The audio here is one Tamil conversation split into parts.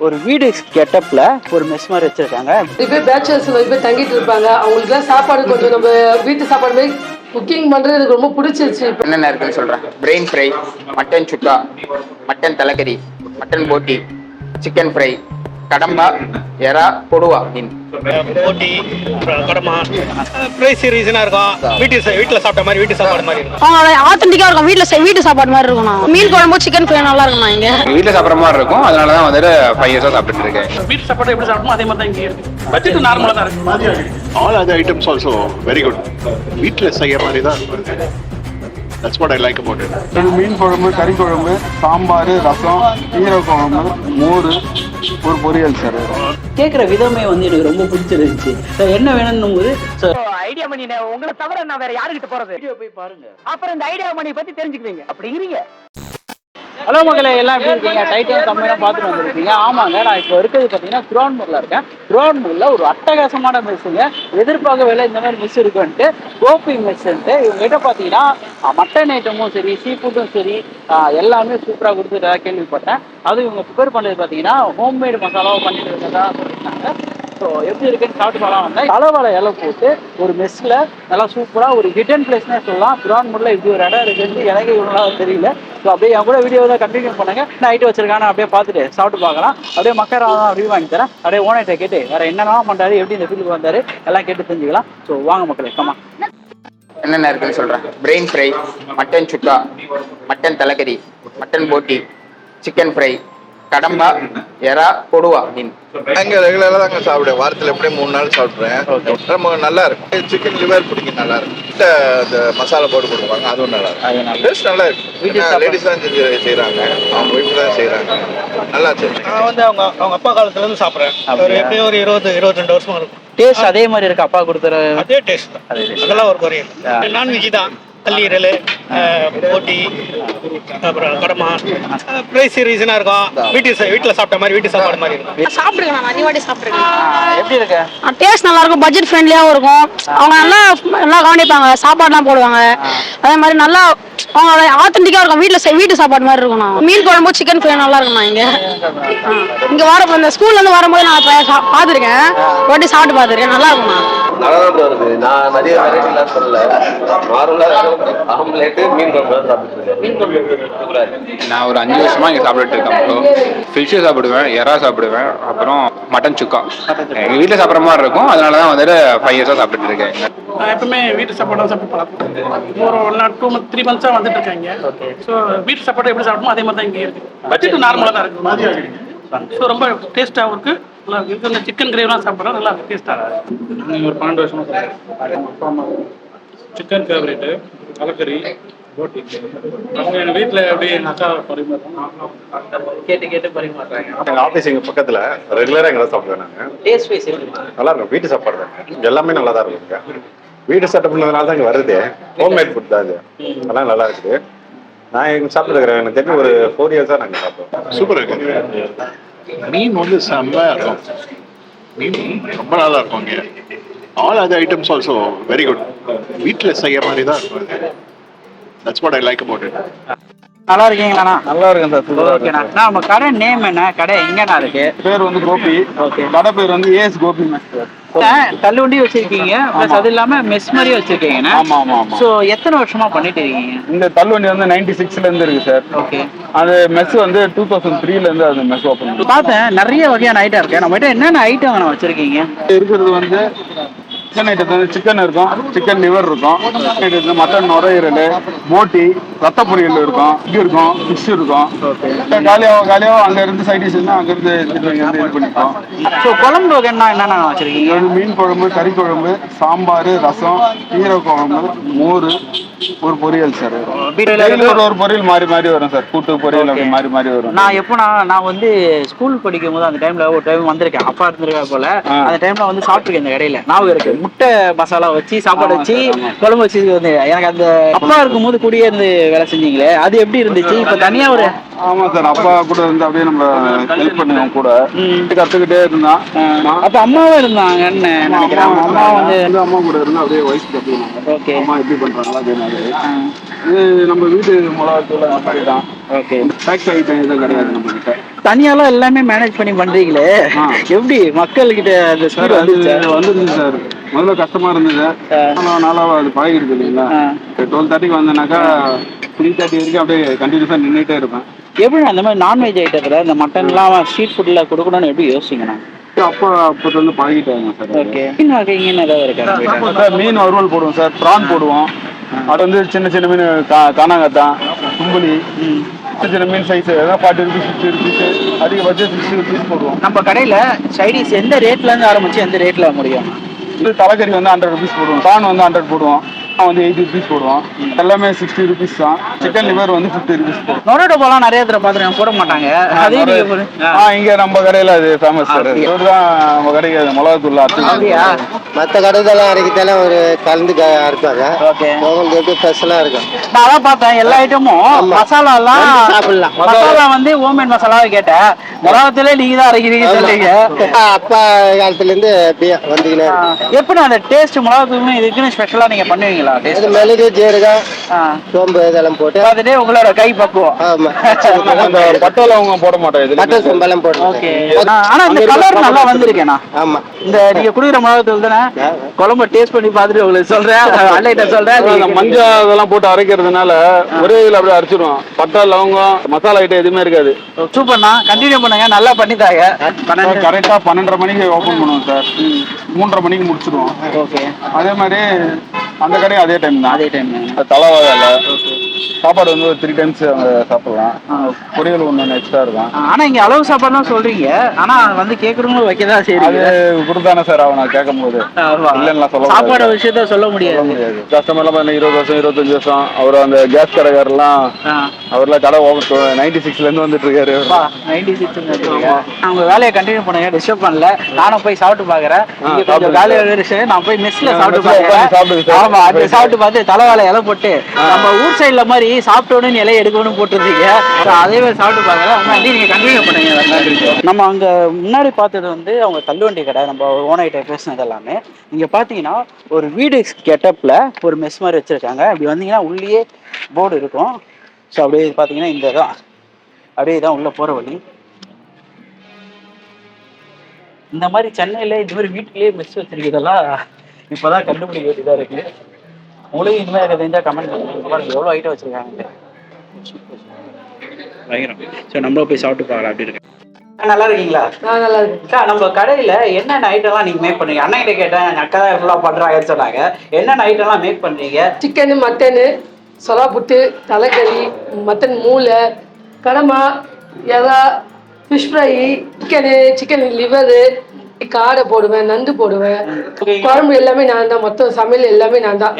ஒரு வீடு கெட்டப்ல ஒரு மெஸ் மாதிரி வச்சிருக்காங்க. பேர் பேச்சுலர்ஸ் பேர் தங்கிட்டு இருப்பாங்க. அவங்களுக்குலாம் சாப்பாடு கொஞ்சம் நம்ம வீட்டு சாப்பாடு மாதிரி குக்கிங் பண்றது எனக்கு ரொம்ப பிடிச்சிருச்சு இப்போ. என்னென்ன இருக்குன்னு சொல்றேன். Brain fry mutton chukka mutton தலைக்கறி mutton போட்டி சிக்கன் ஃப்ரை கடம்பா எறா கொடுவா மீன் போட்டி கடமா ப்ரைஸ் ரீசனாக இருக்கும். வீட்டு வீட்டுல சாப்பிட்ட மாதிரி வீட்டு சாப்பாடு மாதிரி இருக்கும். ஆத்தென்டிக்கா இருக்கும். செய் வீட்டு சாப்பாடு மாதிரி இருக்கும்ண்ணா மீன் குழம்பு சிக்கன் ஃப்ரை நல்லா இருக்கும்ண்ணா இங்க. வீட்டில் சாப்பிட்ற மாதிரி இருக்கும். அதனால தான் வந்துட்டு ஃபைவ் இயர்ஸாக சாப்பிட்டுட்டு இருக்கேன். வீட்டு சாப்பாடு எப்படி சாப்பிடுமோ அதே மாதிரி தான் இங்கே இருக்கு. பட்ஜெட் நார்மலாக தான் இருக்கு. All other items also very good. வீட்டில் செய்ய மாதிரி தான் இருக்கு that's what I like about it மீன் குழம்பு கறி குழம்பு சாம்பார் ரசம் கீரை குழம்பு மோர் ஒரு பொரியல் சார். கேட்குற விதமே வந்து எனக்கு ரொம்ப பிடிச்சிருந்துச்சு. என்ன வேணும்னும் போது ஐடியா மணி உங்களை தவிர நான் வேற யாருக்கிட்ட போறது? வீடியோ போய் பாருங்க. அப்புறம் இந்த ஐடியா மணி பத்தி தெரிஞ்சுக்குவீங்க. அப்படி இருங்க ஹலோ மக்களே எல்லாம் எப்படி இருக்கீங்க? டைட்டன் கம்மியாக பார்த்துட்டு வந்திருக்கீங்க. ஆமாங்க நான் இப்போ இருக்கிறது பார்த்தீங்கன்னா திருவான்மூரில் இருக்கேன். திருவான்மூரில் ஒரு அட்டகாசமான மெஸ்ஸுங்க எதிர்பார்க்கவே இல்லை இந்த மாதிரி மெஸ் இருக்குன்ட்டு. கோபி மெஸ்ஸுன்ட்டு இவங்ககிட்ட பார்த்தீங்கன்னா மட்டன் ஐட்டமும் சரி சீ ஃபுட்டும் சரி எல்லாமே சூப்பராக கொடுத்துட்டா கேள்விப்பட்டேன். அதுவும் இவங்க ப்ரிப்பேர் பண்ணது பார்த்தீங்கன்னா ஹோம்மேடு மசாலாவை பண்ணிட்டு இருக்கிறதா சொல்லியிருந்தாங்க. ஸோ எப்படி இருக்குன்னு சாப்பிட்டு பார்க்கலாம் வந்தேன் தலைவாழை இலை போட்டு ஒரு மெஸ்ஸில் நல்லா சூப்பராக ஒரு ஹிடன் பிளேஸ்னே சொல்லலாம். திருவான்மூரில் இப்படி ஒரு இடம் இருக்குன்னு எனக்கு இவ்வளோ தெரியல. ஸோ அப்படியே என் கூட வீடியோ தான் கண்டினியூ பண்ணுங்க. நைட்டு ஐட்டம் அப்படியே பார்த்துட்டு சாப்பிட்டு பார்க்கலாம். அப்படியே மக்கள் தான் ரிவ்யூ வாங்கி தரேன். அப்படியே ஓனர்கிட்ட கேட்டு வேறு என்னெல்லாம் பண்ணுறாரு எப்படி இந்த ஃபீல்டுக்கு வந்தார் எல்லாம் கேட்டு தெரிஞ்சுக்கலாம். ஸோ வாங்க மக்களே கம்மா என்னென்ன இருக்குன்னு சொல்றேன். Brain fry mutton chukka mutton தலைக்கறி mutton போட்டி சிக்கன் ஃப்ரை கடம்பா எறா கொடுவா மீன். அங்க ரெகுலரா தாங்க சாப்பிடுவேன் வாரத்துல எப்படியும் மூணு நாள் சாப்பிடுறேன். ரொம்ப நல்லா இருக்கும். சிக்கன் லிவர் பிடிக்கும் நல்லா இருக்கும். அந்த மசாலா போட்டு கொடுப்பாங்க அதுவும் நல்லா இருக்கும். டேஸ்ட் நல்லா இருக்கும். லேடிஸ் தான் செஞ்சு செய்யறாங்க அவங்க ஒய்ஃப் தான் செய்யறாங்க நல்லா செய்றாங்க நான் வந்து அவங்க அவங்க அப்பா காலத்துல இருந்து சாப்பிட்றேன். ஒரு அப்படியா? எப்படியும் ஒரு இருபது இருபத்தி ரெண்டு வருஷமா இருக்கும். டேஸ்ட் அதே மாதிரி இருக்கு. அப்பா கொடுத்துற அதே டேஸ்ட் தான். அதெல்லாம் ஒரு குறையும். நான்வெஜ் தான். கல்லீரல் போட்டி அப்புறம் கடமா ப்ரைஸ் ரீசனாக இருக்கும் வீட்டு வீட்டுல சாப்பிட்ட மாதிரி வீட்டு சாப்பாடு மாதிரி இருக்கும் சாப்பிட்டுருக்கேன் நான் வாட்டி சாப்பிட்டுருக்கேன் எப்படி இருக்கு? டேஸ்ட் நல்லா இருக்கும் பட்ஜெட் ஃப்ரெண்ட்லியாகவும் இருக்கும். அவங்க நல்லா நல்லா கவனிப்பாங்க சாப்பாடுலாம் போடுவாங்க. அதே மாதிரி நல்லா அவங்க ஆத்தென்டிக்கா இருக்கும் வீட்ல செய் வீட்டு சாப்பாடு மாதிரி இருக்கும்ண்ணா மீன் குழம்பு சிக்கன் ஃப்ரை நல்லா இருக்கும்ண்ணா இங்க. இங்க வர இந்த ஸ்கூல்ல இருந்து வரும்போது நான் பார்த்திருக்கேன். ஒரு வாட்டி சாப்பிட்டு பார்த்திருக்கேன். நல்லா இருக்கும்ண்ணா நல்லா தான் வருது நான் நிறைய வெரைட்டிலாம் சொல்லல. நார்மலாக ஆம்லேட்டு மீன் குழம்பு தான் சாப்பிட்டுருக்கேன் நான் ஒரு அஞ்சு வருஷமா இங்கே சாப்பிட்டுட்டு இருக்கேன். ஃபிஷ்ஷு சாப்பிடுவேன் எறா சாப்பிடுவேன் அப்புறம் மட்டன் சுக்கா எங்கள் வீட்டில் சாப்பிட்ற மாதிரி இருக்கும். அதனால தான் வந்துட்டு ஃபைவ் இயர்ஸாக சாப்பிட்டுட்டு இருக்கேன். நான் எப்பவுமே வீட்டு சாப்பாடு தான் சாப்பிட்டு பழக்கம் ஒரு one or two month three மந்த்ஸாக வந்துட்டு இருக்காங்க ஸோ வீட்டு சாப்பாடு எப்படி சாப்பிடுமோ அதே மாதிரி தான் இங்கே இருக்கு. பட்ஜெட் நார்மலாக தான் இருக்கு. ஸோ ரொம்ப டேஸ்ட்டாகவும் இருக்கு. நல்லா இருக்கு. இந்த சிக்கன் கிரேவிலாம் சாப்பிட்றோம் நல்லா டேஸ்ட்டாக இருக்கு. ஒரு பன்னெண்டு வருஷமா சிக்கன் ஃபேவரேட்டு போட்டி அவங்க எங்கள் வீட்டில் எப்படி எங்கள் அக்கா கேட்டு கேட்டு பரிமாறுறாங்க. ஆஃபீஸ் எங்க பக்கத்துல ரெகுலரா எங்களை சாப்பிடுவேன் நாங்க டேஸ்ட் வைஸ் எப்படி நல்லா இருக்கும். வீட்டு சாப்பாடு தான். எல்லாமே நல்லா தான் இருக்குங்க வீட்டு செட்டப் பண்ணதுனால தான் இங்க வருது. ஹோம்மேட் ஃபுட் தான் இது. அதெல்லாம் நல்லா இருக்குது. நான் இங்க சாப்பிட்டுருக்குறேன். எனக்கு தெரிஞ்சு ஒரு ஃபோர் இயர்ஸா நாங்கள் சாப்பிடுவோம் சூப்பர் இருக்கு. மீன் வந்து செம்மையாக இருக்கும். மீன் ரொம்ப நல்லா இருக்கும் அங்கே. All other items also very good வீட்டில் செய்ய மாதிரி தான் இருக்கும் that's what I like about it நல்லா இருக்கீங்களாண்ணா நல்லா இருக்கும் சார். ஓகேண்ணா நம்ம கடை நேம் என்ன? கடை எங்கண்ணா இருக்கு? பேர் வந்து கோபி. Okay. கடை பேர் வந்து ஏஎஸ் கோபி தள்ளுவண்டி வச்சிருக்கீங்க. ப்ளஸ் அது இல்லாம மெஸ் மாதிரி வச்சிருக்கீங்கண்ணா ஆமா ஆமா ஸோ எத்தனை வருஷமா பண்ணிட்டு இருக்கீங்க? இந்த தள்ளுவண்டி வந்து நைன்டி சிக்ஸ்ல இருந்து இருக்கு சார். ஓகே. அது மெஸ் வந்து டூ தௌசண்ட் த்ரீல இருந்து அந்த மெஸ் ஓப்பன் பார்த்தேன் நிறைய வகையான ஐட்டம் இருக்கு. நம்ம கிட்ட என்னென்ன ஐட்டம் வச்சிருக்கீங்க? இருக்கிறது வந்து சிக்கன் ஐட்டத்தில் வந்து சிக்கன் இருக்கும். சிக்கன் லிவர் இருக்கும். ஐட்டத்தில் மட்டன் நுரையீரல் போட்டி ரத்த பொரியல் இருக்கும். இது இருக்கும். ஃபிஷ் இருக்கும். காலியாக காலியாக அங்க இருந்து சைட் டிஷ் அங்க இருந்து இது பண்ணிப்போம். ஸோ குழம்பு வகைன்னா என்னென்ன வச்சிருக்கீங்க? மீன் குழம்பு கறி குழம்பு சாம்பார் ரசம் கீரை குழம்பு மோர் ஒரு பொரியல் சார். ஒரு பொரியல் மாறி மாறி வரும் சார். கூட்டு பொரியல் அப்படி மாறி மாறி வரும். நான் எப்போனா நான் வந்து ஸ்கூல் படிக்கும் போது அந்த டைம்ல ஒரு டைம் வந்திருக்கேன். அப்பா இருந்திருக்கா போல. அந்த டைம்ல வந்து சாப்பிட்டுருக்கேன் இந்த கடையில. ஞாபகம் இருக்கு. முட்டை மசாலா வச்சு சாப்பாடு வச்சு. குழம்பு வச்சு வந்து எனக்கு அந்த அப்பா இருக்கும்போது கூடயே இருந்து வேலை செஞ்சீங்களே? அது எப்படி இருந்துச்சு? இப்ப தனியா ஒரு ஆமா சார். அப்பா கூட இருந்து அப்படியே நம்ம ஹெல்ப் பண்ணுவோம் கூட. கத்துக்கிட்டே இருந்தான். அப்ப அம்மாவும் இருந்தாங்கன்னு நினைக்கிறேன். அம்மா வந்து அம்மா கூட இருந்து அப்படியே வயசு கத்துக்கினாங்க ஓகே அம்மா எப்படி பண்றாங்களோ இது நம்ம வீட்டு மிளகாத்தூள் அந்த மாதிரி தான். ஓகே ஃபேக்டரி ஐட்டம் எதுவும் கிடையாது நம்ம கிட்ட தனியாலாம் எல்லாமே மேனேஜ் பண்ணி பண்றீங்களே? எப்படி மக்கள்கிட்ட அந்த சார் அது வந்துருந்துச்சு சார். முதல்ல கஷ்டமா இருந்தது. நாளாக அது பழகிடுது இல்லைங்களா? டுவெல் தேர்ட்டிக்கு வந்தேனாக்கா த்ரீ தேர்ட்டி வரைக்கும் அப்படியே கண்டினியூஸாக நின்றுட்டே இருப்பேன். எப்படி அந்த மாதிரி நான்வெஜ் ஐட்டத்துல இந்த மட்டன்லாம் ஸ்ட்ரீட் ஃபுட்ல கொடுக்கணும்னு எப்படி யோசிங்கண்ணா அப்போ அப்போது வந்து பழகிட்டாங்க சார் ஓகே. மீன் வகைங்கன்னு ஏதாவது இருக்கா. சார் மீன் வறுவல் போடுவோம் சார். ப்ரான் போடுவோம். அது வந்து சின்ன சின்ன மீன் கா காணாங்கத்தான் தும்புலி சின்ன சின்ன மீன் சைஸ் ஏதாவது ஃபார்ட்டி ருபீஸ் ஃபிஃப்டி ருபீஸ் அதிகபட்சம் சிக்ஸ்டி ருபீஸ் போடுவோம். நம்ம கடையில சைடிஸ் எந்த ரேட்ல இருந்து ஆரம்பிச்சு எந்த ரேட்ல முடியும்? தலைக்கறி வந்து ஹண்ட்ரட் ருபீஸ் போடுவோம். ப்ரான் வந்து ஹண்ட்ரட் போடுவோம். ப்ரான் வந்து எயிட்டி ருபீஸ் போடுவோம் எல்லாமே சிக்ஸ்டி ருபீஸ் தான். சிக்கன் லிவர் வந்து ஃபிஃப்டி ருபீஸ் போடுவோம் நொரோட போலாம் நிறைய தடவை பார்த்துருக்கேன் போட மாட்டாங்க. அதே ஆ இங்க நம்ம கடையில அது ஃபேமஸ் சார் இது தான் நம்ம கடைக்கு அது மிளகாத்தூள் அப்படியா? மற்ற கடைதெல்லாம் அரைக்கிறதெல்லாம் ஒரு கலந்து அரைப்பாங்க. ஓகே. உங்களுக்கு எப்படி ஸ்பெஷலாக இருக்கும்? நான் அதான் பார்த்தேன் எல்லா ஐட்டமும் மசாலா எல்லாம் வந்து சாப்பிடலாம். மசாலா வந்து ஹோம்மேட் மசாலாவை கேட்டேன். உலகத்திலே நீங்க தான் அரைக்கிறீங்க சொல்றீங்க. அப்பா காலத்துலேருந்து அப்படியே வந்துக்கினே இருக்கு. எப்படி அந்த டேஸ்ட் மிளகாத்தூள்னு இதுக்குன்னு ஸ்பெஷலா நீங்க பண்ணுவீங்களா மிளகு ஜீரகம் சோம்பு இதெல்லாம் போட்டு. பார்த்துட்டு உங்களோட கை பக்குவம். ஆமா. பட்டோல அவங்க போட மாட்டோம் இதுல பட்டை சம்பளம் ஓகே. ஆனா இந்த கலர் நல்லா வந்திருக்கேண்ணா ஆமா. இந்த நீங்க குடுக்குற மிளகாத்தூள் தானே? குழம்பு டேஸ்ட் பண்ணி பார்த்துட்டு உங்களுக்கு சொல்றேன். அன்னைட்ட சொல்றேன். அந்த நீங்க மஞ்சள் அதெல்லாம் போட்டு அரைக்கிறதுனால ஒரே இதுல அப்படியே அரைச்சிடுவோம். பட்டை லவங்கம் மசாலா ஐட்டம் எதுவுமே இருக்காது. சூப்பர்ண்ணா கண்டினியூ பண்ணுங்க. நல்லா பண்ணி தாங்க. பன்னெண்டு. கரெக்டா பன்னெண்டரை மணிக்கு ஓபன் பண்ணுவோம் சார். மூன்றரை மணிக்கு முடிச்சிடுவோம். ஓகே. அதே மாதிரி அந்த கடையும் அதே டைம் தான். அதே டைம் தலைவா வேலை சாப்பாடு வந்து ஒரு த்ரீ டைம்ஸ் அவங்க சாப்பிடலாம். பொரியல் ஒன்று எக்ஸ்ட்ரா இருக்கும். ஆனா இங்க அளவு சாப்பாடு தான் சொல்றீங்க. ஆனா வந்து கேக்குறவங்களும் வைக்கதான் அது செய்றீங்க. கொடுத்தானே சார் அவன் கேட்கும் போது. இல்லைன்னா சொல்ல சாப்பாடு. விஷயத்த சொல்ல முடியாது. முடியாது. கஸ்டமர் எல்லாம் பாத்தீங்கன்னா இருபது வருஷம் இருபத்தஞ்சு வருஷம். அவர் அந்த கேஸ் கடைக்காரெல்லாம். அவர்லாம் கடை ஓபன் நைன்டி சிக்ஸ்ல இருந்து வந்துட்டு இருக்காரு. அப்பா, 96 நான் உங்க வேலையை கண்டினியூ பண்ணுங்க டிஸ்டர்ப் பண்ணல. நானும் போய் சாப்பிட்டு சாப்பிடுங்க. வேலையா இருந்துச்சு நான் போய் மெஸ்ல சாப்பிட்டு messல உட்கார்ந்து சாப்பிடுங்க பாக்குறேன் சார். ஆமா அது சாப்பிட்டு பார்த்து தலைவாழை இலை போட்டு நம்ம ஊர் சைடுல மாதிரி சாப்பிட்டோன்னு இலை எடுக்கணும்னு போட்டுருந்தீங்க. அதே மாதிரி சாப்பிட்டு பார்க்கல நன்றி நீங்க கண்டினியூ பண்ணுங்க. நம்ம அங்க முன்னாடி பார்த்தது வந்து அவங்க தள்ளுவண்டி கடை நம்ம ஓனாயிட்ட பேசினது எல்லாமே இங்க பாத்தீங்கன்னா ஒரு வீடு கெட்டப்ல ஒரு மெஸ் மாதிரி வச்சிருக்காங்க. இப்படி வந்தீங்கன்னா உள்ளேயே போர்டு இருக்கும். ஸோ அப்படியே பார்த்தீங்கன்னா இந்த தான் அப்படியே தான் உள்ள போற வழி. இந்த மாதிரி சென்னையில இது மாதிரி வீட்டுலயே மெஸ் வச்சிருக்கிறதெல்லாம் இப்பதான் கண்டுபிடிக்க வேண்டியதா இருக்கு. உங்களுக்கு இனிமே எனக்கு தெரிஞ்சா கமெண்ட் பண்ணுங்க. பாருங்க எவ்வளவு ஐட்டம் வச்சிருக்காங்க. பயங்கரம் ஸோ நம்மளும் போய் சாப்பிட்டு பார்க்கலாம் அப்படி இருக்கு. நல்லா இருக்கீங்களா? நான் நல்லா இருக்கேன் அக்கா நம்ம கடையில என்னென்ன ஐட்டம்லாம் நீங்க மேக் பண்ணுவீங்க? அண்ணன் கிட்ட கேட்டேன் என் அக்கா தான் ஃபுல்லா பண்றாங்கன்னு சொன்னாங்க. என்னென்ன ஐட்டம்லாம் மேக் பண்றீங்க சிக்கனு மட்டனு சொலா புட்டு தலைக்கறி மட்டன் மூளை கடமா எறா fish fry chicken chicken liver காடை போடுவேன் நண்டு போடுவேன். குழம்பு எல்லாமே நான் தான் மொத்தம் சமையல் எல்லாமே நான் தான்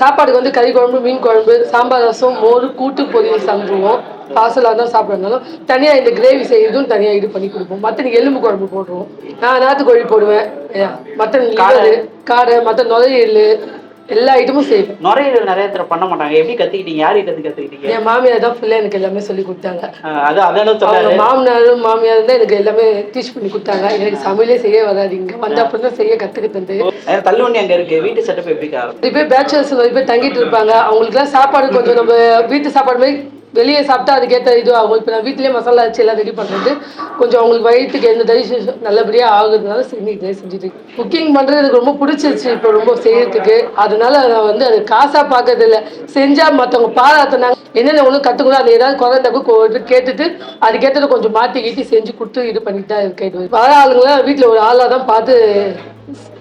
சாப்பாடுக்கு வந்து கறி குழம்பு மீன் குழம்பு சாம்பார் ரசம் மோர் கூட்டு பொரியல் சமைச்சிருவோம். பார்சலாக தான் சாப்பிட்றதுனாலும் தனியாக இந்த கிரேவி செய்யறதும் தனியாக இது பண்ணி கொடுப்போம். மட்டன் எலும்பு குழம்பு போடுவோம். நான் நாட்டுக்கோழி போடுவேன். மட்டன் லிவரு காடை மட்டன் நுரையீரல் எல்லா ஐட்டமும் செய்வேன் நுரையீரல் நிறைய தடவை பண்ண மாட்டாங்க. எப்படி கத்துக்கிட்டீங்க? யாரு கத்து கத்துக்கிட்டீங்க? என் மாமியார் தான் ஃபுல்லாக எனக்கு எல்லாமே சொல்லி கொடுத்தாங்க. அது அதெல்லாம் சொல்லாது மாமனாரும் மாமியார் தான் எனக்கு எல்லாமே டீச் பண்ணி கொடுத்தாங்க. எனக்கு சமையலே செய்ய வராது. இங்கே வந்த அப்புறம் தான் செய்ய கற்றுக்கிட்டது அஹ் தள்ளுவண்டி அங்க இருக்கு? வீட்டு செட்டப் எப்படி பேர் பேச்சுலர்ஸ் பேர் தங்கிட்டு இருப்பாங்க. அவங்களுக்குலாம் சாப்பாடு கொஞ்சம் நம்ம வீட்டு சாப்பாடு மாதிரி வெளியே சாப்பிட்டா அதுக்கேற்ற இது இப்போ நான் வீட்டிலேயே மசாலா வச்சு எல்லாம் ரெடி பண்ணுறது கொஞ்சம் அவங்களுக்கு வயிற்றுக்கு எந்த டைஜஷன் நல்லபடியாக ஆகுறதுனால செஞ்சுட்டு செஞ்சுட்டு குக்கிங் பண்ணுறது எனக்கு ரொம்ப பிடிச்சிருச்சு இப்போ ரொம்ப செய்யறதுக்கு. அதனால நான் வந்து அது காசாக பார்க்கறது இல்லை செஞ்சால் மற்றவங்க பாராட்டினாங்க. என்னென்ன ஒன்று கற்றுக்கணும் அது ஏதாவது குறைந்தக்கு கேட்டுட்டு அதுக்கேற்றது கொஞ்சம் மாற்றி கீட்டி செஞ்சு கொடுத்து இது பண்ணிட்டு தான் இருக்கேன். இது வர ஆளுங்களாம் வீட்டில் ஒரு ஆளாக தான் பார்த்து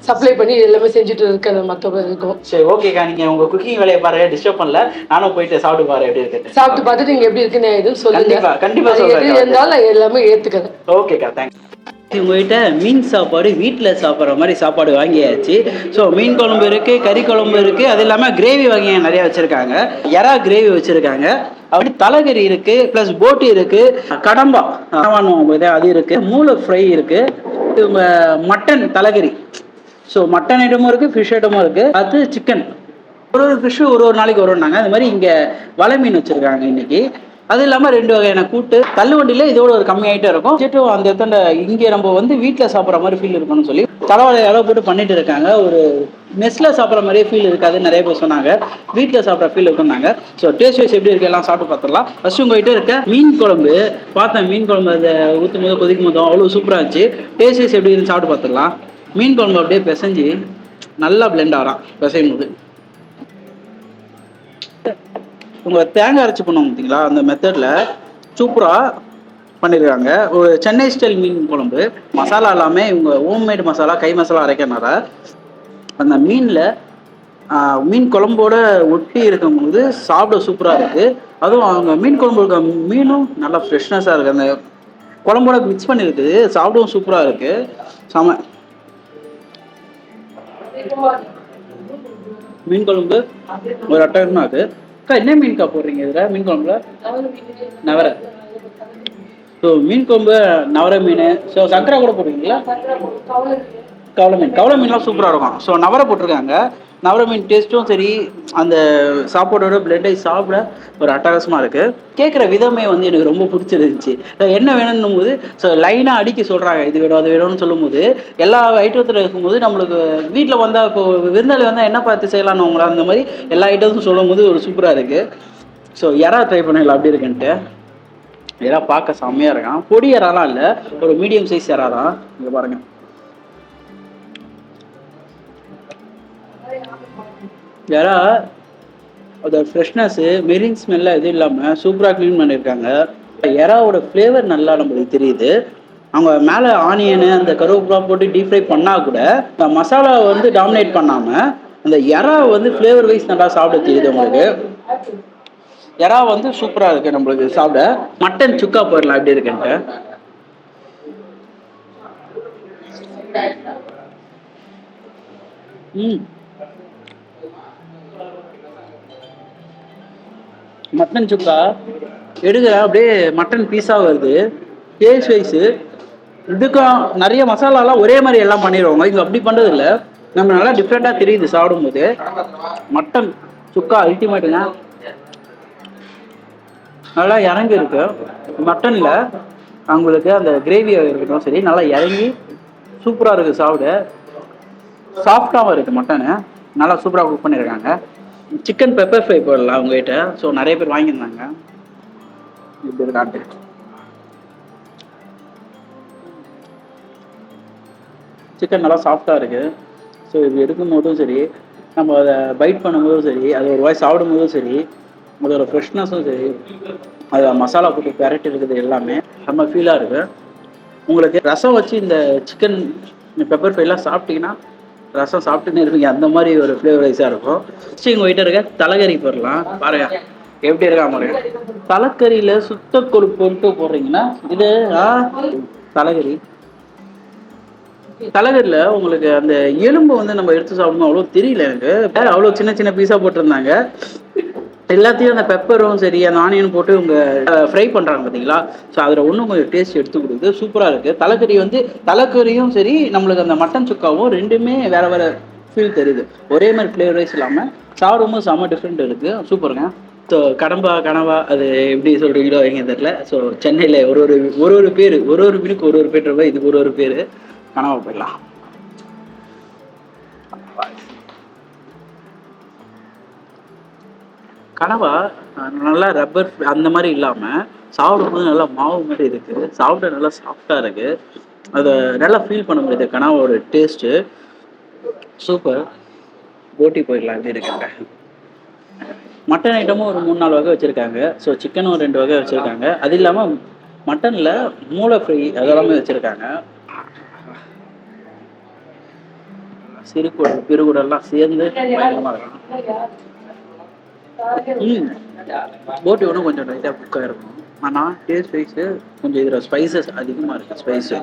சப்ளை பண்ணி எல்லாமே செஞ்சுட்டு இருக்கிற மற்றவங்க இருக்கும். சரி ஓகேக்கா. நீங்க உங்க குக்கிங் வேலையை பாருங்க. டிஸ்டர்ப் பண்ணல. நானும் போயிட்டு சாப்பிட்டு பாரு எப்படி இருக்கு சாப்பிட்டு பார்த்துட்டு நீங்க எப்படி இருக்குன்னு எதுவும் சொல்லுங்க. கண்டிப்பா, கண்டிப்பா அது சொல்றேன். எது இருந்தாலும் எல்லாமே ஏத்துக்கிறேன். ஓகேக்கா தேங்க்ஸ் உங்ககிட்ட மீன் சாப்பாடு வீட்டில் சாப்பிட்ற மாதிரி சாப்பாடு வாங்கியாச்சு. ஸோ மீன் குழம்பு இருக்குது கறி குழம்பு இருக்குது அது இல்லாமல் கிரேவி வகையை நிறையா வச்சுருக்காங்க. எறா கிரேவி வச்சுருக்காங்க. அப்படி தலைக்கறி இருக்குது ப்ளஸ் போட்டி இருக்குது கடம்பா இது அது இருக்குது மூளை ஃப்ரை இருக்குது மட்டன் தலைக்கறி ஸோ மட்டன் ஐட்டமும் இருக்குது ஃபிஷ் ஐட்டமும் இருக்குது அது சிக்கன் ஒரு ஒரு ஃபிஷ்ஷு ஒரு ஒரு நாளைக்கு வரும்னாங்க அது மாதிரி இங்கே வலை மீன் வச்சுருக்காங்க இன்னைக்கு. அது இல்லாமல் ரெண்டு வகையான கூட்டு. தள்ளுவண்டியில் இதோட ஒரு கம்மியாயிட்டே இருக்கும். பட்ஜெட்டும் அந்த இடத்துல இங்கே நம்ம வந்து வீட்டில் சாப்பிட்ற மாதிரி ஃபீல் இருக்கும்னு சொல்லி தலைவலை அளவு போட்டு பண்ணிட்டு இருக்காங்க. ஒரு மெஸ்ஸில் சாப்பிட்ற மாதிரியே ஃபீல் இருக்காது நிறைய பேர் சொன்னாங்க. வீட்டில் சாப்பிட்ற ஃபீல் இருக்குன்னாங்க ஸோ டேஸ்ட் வைஸ் எப்படி இருக்கு எல்லாம் சாப்பிட்டு பார்த்துடலாம். ஃபர்ஸ்ட் உங்ககிட்ட இருக்க மீன் குழம்பு. பார்த்தேன் மீன் குழம்பு அதை ஊற்றும் போது கொதிக்கும் போதும் அவ்வளோ சூப்பராக இருந்துச்சு. டேஸ்ட் வைஸ் எப்படி இருந்து சாப்பிட்டு பார்த்துடலாம். மீன் குழம்பு அப்படியே பிசைஞ்சு நல்லா பிளெண்ட் ஆகிறான் பிசையும் போது உங்கள் தேங்காய் அரைச்சி பண்ணுவோம் பார்த்தீங்களா அந்த மெத்தடில் சூப்பராக பண்ணியிருக்காங்க ஒரு சென்னை ஸ்டைல் மீன் குழம்பு. மசாலா எல்லாமே இவங்க ஹோம்மேடு மசாலா கை மசாலா அரைக்கிறனால அந்த மீனில் மீன் குழம்போட ஒட்டி இருக்கும்போது சாப்பிட சூப்பராக இருக்குது அதுவும் அவங்க மீன் குழம்பு இருக்க மீனும் நல்லா ஃப்ரெஷ்னஸாக இருக்குது அந்த குழம்போட மிக்ஸ் பண்ணியிருக்குது சாப்பிடவும் சூப்பராக இருக்குது செம மீன் குழம்பு. ஒரு அட்டகமாக இருக்குது அக்கா என்ன மீன்க்கா போடுறீங்க இதில்? மீன் குழம்புல? நவரை. ஸோ மீன் குழம்பு நவரை மீன். ஸோ சங்கரா கூட போடுவீங்களா? கவலை மீன். கவலை மீன்லாம் சூப்பராக இருக்கும். ஸோ நவரை போட்டிருக்காங்க. நவரமீன் டேஸ்ட்டும் சரி அந்த சாப்பாடோட பிளெட்டை சாப்பிட ஒரு அட்டகாசமாக இருக்குது கேட்குற விதமே வந்து எனக்கு ரொம்ப பிடிச்சிருந்துச்சு. என்ன வேணும்னும் போது ஸோ லைனாக அடிக்க சொல்கிறாங்க இது வேணும் அது வேணும்னு சொல்லும்போது எல்லா ஐட்டத்தில் இருக்கும்போது நம்மளுக்கு வீட்டில் வந்தால் இப்போ விருந்தாளி வந்தால் என்ன பார்த்து செய்யலாம்னு உங்களை அந்த மாதிரி எல்லா ஐட்டம்ஸும் சொல்லும்போது ஒரு சூப்பராக இருக்குது ஸோ யாரா ட்ரை பண்ணல அப்படி இருக்குன்ட்டு. எறா பார்க்க செம்மையாக இருக்கான். பொடி இறாலாம் இல்லை ஒரு மீடியம் சைஸ் எறா தான் இங்கே பாருங்கள் இறா அதோட ஃப்ரெஷ்னஸ்ஸு மெரின் ஸ்மெல்லாம் எதுவும் இல்லாமல் சூப்பராக க்ளீன் பண்ணியிருக்காங்க எறாவோட ஃப்ளேவர் நல்லா நம்மளுக்கு தெரியுது. அவங்க மேலே ஆனியனு அந்த கருவேப்பிலாம் போட்டு டீப் ஃப்ரை பண்ணால் கூட அந்த மசாலா வந்து டாமினேட் பண்ணாமல் அந்த இறா வந்து ஃப்ளேவர் வைஸ் நல்லா சாப்பிட தெரியுது உங்களுக்கு. இறா வந்து சூப்பராக இருக்குது நம்மளுக்கு சாப்பிட. மட்டன் சுக்கா போயிடலாம் எப்படி இருக்குன்ட்டு. ம். மட்டன் சுக்கா எடுக்கிற அப்படியே மட்டன் பீஸாக வருது. டேஸ்ட் வைஸு இதுக்கும் நிறைய மசாலாலாம் ஒரே மாதிரி எல்லாம் பண்ணிடுவாங்க. இங்கே அப்படி பண்ணுறது இல்லை நம்ம நல்லா டிஃப்ரெண்ட்டாக தெரியுது சாப்பிடும்போது. மட்டன் சுக்கா அல்டிமேட்டுங்க நல்லா இறங்கி இருக்கு. மட்டனில் அவங்களுக்கு அந்த கிரேவி இருக்கட்டும் சரி நல்லா இறங்கி சூப்பராக இருக்குது சாப்பிட. சாஃப்டாகவும் இருக்குது மட்டனு. நல்லா சூப்பராக குக் பண்ணியிருக்காங்க சிக்கன் பெப்பர் ஃப்ரை போடலாம் அவங்ககிட்ட. ஸோ நிறைய பேர் வாங்கியிருந்தாங்க. இப்படி சிக்கன் நல்லா சாஃப்டாக இருக்குது ஸோ இது எடுக்கும் போதும் சரி நம்ம அதை பைட் பண்ணும்போதும் சரி அது ஒரு வாய் சாப்பிடும் போதும் சரி அதோட ஃப்ரெஷ்னஸும் சரி அது மசாலா போட்டு பெரட்டி இருக்குது எல்லாமே செம்ம ஃபீலாக இருக்குது உங்களுக்கு ரசம் வச்சு இந்த சிக்கன் பெப்பர் ஃப்ரைலாம் சாப்பிட்டீங்கன்னா ரசம் சாப்பிட்டுன்னு இருப்பீங்க. அந்த மாதிரி ஒரு ஃப்ளேவர் இருக்கும். ஃபஸ்ட்டு எங்கள் இருக்க தலைகறி போடலாம். பாருங்க. எப்படி இருக்கா பாருங்க தலைக்கறியில் சுத்த கொழுப்புன்ட்டு போடுறீங்கன்னா இது தலைகறி தலைக்கறி. தலைகரில் உங்களுக்கு அந்த எலும்பு வந்து நம்ம எடுத்து சாப்பிடணும் அவ்வளோ தெரியல எனக்கு. அவ்வளோ சின்ன சின்ன பீஸாக போட்டிருந்தாங்க. எல்லாத்தையும் அந்த பெப்பரும் சரி அந்த ஆனியன் போட்டு இவங்க ஃப்ரை பண்ணுறாங்க பார்த்தீங்களா ஸோ அதில் ஒன்றும் கொஞ்சம் டேஸ்ட் எடுத்து கொடுக்குது. சூப்பராக இருக்குது தலைக்கறி வந்து தலைக்கறியும் சரி நம்மளுக்கு அந்த மட்டன் சுக்காவும் ரெண்டுமே வேற வேற ஃபீல் தெரியுது ஒரே மாதிரி ஃப்ளேவர் வைஸ் இல்லாமல் சாப்பிடும்போது செம்ம டிஃப்ரெண்ட் இருக்குது சூப்பருங்க ஸோ கடம்பா கனவா அது எப்படி சொல்கிறீங்களோ எங்க தெரியல. ஸோ சென்னையில் ஒரு ஒரு ஒரு ஒரு பேர் ஒரு ஒரு மீனுக்கு ஒரு ஒரு பேர் இருப்பா இதுக்கு ஒரு ஒரு பேர். கனவா போயிடலாம். கனவா நல்லா ரப்பர் அந்த மாதிரி இல்லாமல் சாப்பிடும்போது நல்லா மாவு மாதிரி இருக்குது சாப்பிட நல்லா சாஃப்டாக இருக்குது அதை நல்லா ஃபீல் பண்ண முடியுது கனவாவோட டேஸ்ட்டு சூப்பர் போட்டி போயிடலாம் எப்படி இருக்குங்க மட்டன் ஐட்டமும் ஒரு மூணு நாலு வகை வச்சுருக்காங்க. ஸோ சிக்கனும் ரெண்டு வகை வச்சுருக்காங்க. அது இல்லாமல் மட்டனில் மூளை ஃப்ரை அதெல்லாமே வச்சுருக்காங்க. சிறுகுடல் பெருகுடல்லாம் சேர்ந்து பயங்கரமாக இருக்கும். ம். போட்டி ஒன்றும் கொஞ்சம் லைட்டாக குக்காக இருக்கும் ஆனால் டேஸ்ட் வைஸு கொஞ்சம் இதில் ஸ்பைசஸ் அதிகமாக இருக்குது ஸ்பைஸு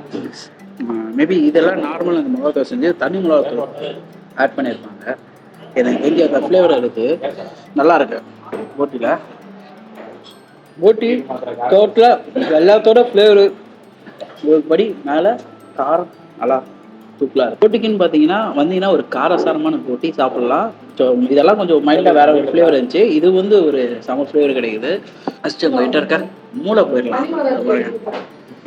மேபி இதெல்லாம் நார்மல் அந்த மிளகாத்தூள் செஞ்சு தனி மிளகாத்தூள் ஆட் பண்ணியிருப்பாங்க. எனக்கு தெரிஞ்ச அந்த ஃப்ளேவர் இருக்குது நல்லா இருக்கு போட்டியில். போட்டி டோட்டலாக எல்லாத்தோட ஃப்ளேவரு ஒரு படி மேலே காரம் நல்லா சூப்பராக இருக்கும் போட்டிக்குன்னு பார்த்தீங்கன்னா வந்தீங்கன்னா ஒரு காரசாரமான போட்டி சாப்பிடலாம். ஸோ இதெல்லாம் கொஞ்சம் மைல்டாக வேற ஒரு ஃப்ளேவர் இருந்துச்சு. இது வந்து ஒரு செம ஃப்ளேவர் கிடைக்குது. ஃபஸ்ட்டு போயிட்டு இருக்க. மூளை போயிடலாம்.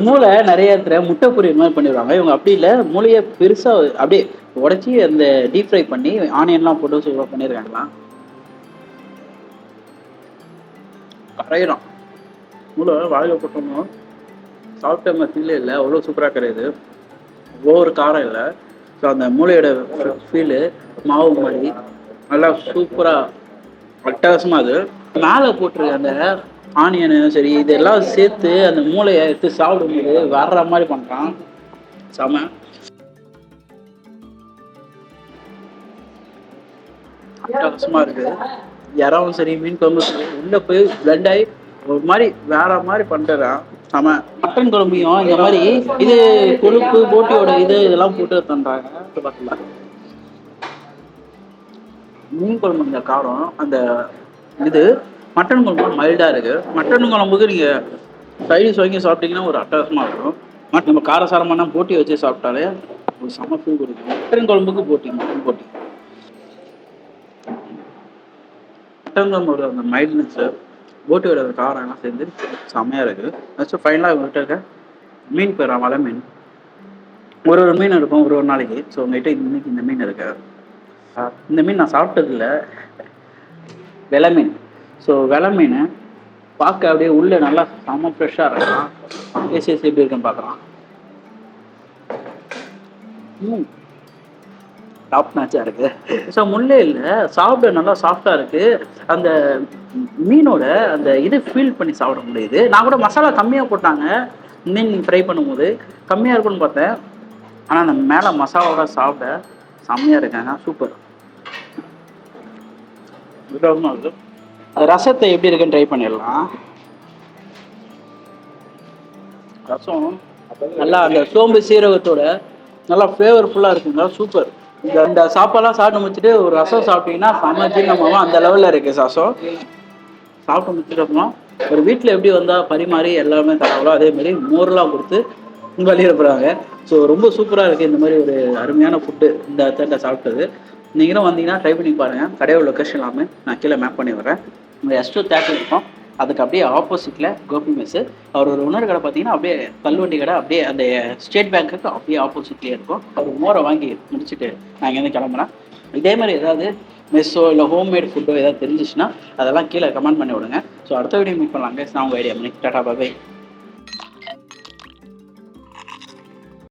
மூளை நிறைய இடத்துல முட்டை பொரியல் மாதிரி பண்ணிடுவாங்க. இவங்க அப்படி இல்லை மூளையை பெருசாக அப்படியே உடச்சி அந்த டீப் ஃப்ரை பண்ணி ஆனியன்லாம் போட்டு சூப்பராக பண்ணியிருக்காங்களாம் கரையிடும் மூளை வாயில போட்டோம்னா சாப்பிட்ட மாதிரி இல்லை. அவ்வளோ சூப்பராக கிடையாது ஒவ்வொரு காரம் இல்லை. ஸோ அந்த மூளையோட ஃபீலு மாவு மாதிரி நல்லா சூப்பராக அட்டகாசமாக அது. மேலே போட்டிருக்க அந்த ஆனியனு சரி இதெல்லாம் சேர்த்து அந்த மூளையை எடுத்து சாப்பிடும்போது வர்ற மாதிரி பண்ணுறான் செம. அட்டகாசமாக இருக்குது இறவும் சரி மீன் குழம்பு சரி உள்ளே போய் பிளண்ட் ஆகி ஒரு மாதிரி வேற மாதிரி பண்ணுறான் செம. மட்டன் குழம்பையும் இந்த மாதிரி இது கொழுப்பு போட்டியோட இது இதெல்லாம் போட்டு தந்தாங்க பார்க்கலாம் மீன் குழம்பு இந்த காரம் அந்த இது மட்டன் குழம்பு மைல்டாக இருக்கு. மட்டன் குழம்புக்கு நீங்கள் சைடிஸ் வாங்கி சாப்பிட்டீங்கன்னா ஒரு அட்டகாசமாக இருக்கும். மட் நம்ம காரசாரமான போட்டி வச்சு சாப்பிட்டாலே ஒரு செம ஃபீல் கொடுக்கும். மட்டன் குழம்புக்கு போட்டி மட்டன் போட்டி. மட்டன் குழம்போட அந்த மைல்ட்னஸ்ஸு போட்டியோட அந்த காரம் எல்லாம் சேர்ந்து செம்மையாக இருக்குது நெக்ஸ்ட் ஃபைனலாக இவங்ககிட்ட இருக்க மீன் போயிடலாம் மலை மீன். ஒரு ஒரு மீன் இருக்கும் ஒரு ஒரு நாளைக்கு. ஸோ உங்ககிட்ட இன்னைக்கு இந்த மீன் இருக்கு. இந்த மீன் நான் சாப்பிட்டதில்ல. வெலை மீன். ஸோ வெலை மீன் பார்க்க அப்படியே உள்ளே நல்லா செம்ம ஃப்ரெஷ்ஷாக இருக்கலாம் ஏசி எப்படி இருக்குன்னு பார்க்கலாம். ம். டாப் மேட்சாக இருக்கு. ஸோ முள்ளே இல்லை சாப்பிட நல்லா சாஃப்டாக இருக்கு. அந்த மீனோட அந்த இது ஃபீல் பண்ணி சாப்பிட முடியுது. நான் கூட மசாலா கம்மியாக போட்டாங்க. மீன் ஃப்ரை பண்ணும்போது கம்மியாக இருக்கும்னு பார்த்தேன். ஆனால் அந்த மேலே மசாலாவோட சாப்பிட செம்மையாக இருக்காங்க சூப்பர் ரசத்தை எப்படி இருக்குன்னு ட்ரை பண்ணிடலாம். ரசம் நல்லா அந்த சோம்பு சீரகத்தோட நல்லா ஃப்ளேவர்ஃபுல்லாக இருக்குங்க. சூப்பர் இந்த இந்த சாப்பாடுலாம் சாப்பிட்டு முடிச்சுட்டு ஒரு ரசம் சாப்பிட்டீங்கன்னா செம்ம ஜீரணமாகும். அந்த லெவலில் இருக்குது ரசம். சாப்பிட்டு முடிச்சுட்டு அப்புறம் ஒரு வீட்டில் எப்படி வந்தால் பரிமாறி எல்லாமே தராங்களோ அதே மாதிரி மோர்லாம் கொடுத்து வெளியிடப்படுறாங்க ஸோ ரொம்ப சூப்பராக இருக்குது இந்த மாதிரி ஒரு அருமையான ஃபுட்டு இந்த தேட்டில் சாப்பிட்டது. நீங்களும் வந்தீங்கன்னா ட்ரை பண்ணி பாருங்கள் கடையோட லொக்கேஷன் எல்லாமே நான் கீழே மேப் பண்ணி வரேன் உங்கள் எஸ்டோ தேட்டர் இருக்கும். அதுக்கு அப்படியே ஆப்போசிட்டில் கோபி மெஸ்ஸு அவர் ஒரு உணர் கடை பார்த்தீங்கன்னா அப்படியே கல்வண்டி கடை அப்படியே அந்த ஸ்டேட் பேங்க்குக்கு அப்படியே ஆப்போசிட்லேயே இருக்கும். அவர் மோரை வாங்கி முடிச்சுட்டு நான் இங்கேருந்து கிளம்புறேன். இதே மாதிரி ஏதாவது மெஸ்ஸோ இல்லை ஹோம்மேட் ஃபுட்டோ ஏதாவது தெரிஞ்சிச்சுன்னா அதெல்லாம் கீழே கமெண்ட் பண்ணி விடுங்க. ஸோ அடுத்த வீடியோ மீட் பண்ணலாங்க நான் உங்கள் ஐடியா பண்ணி டாடா பாபை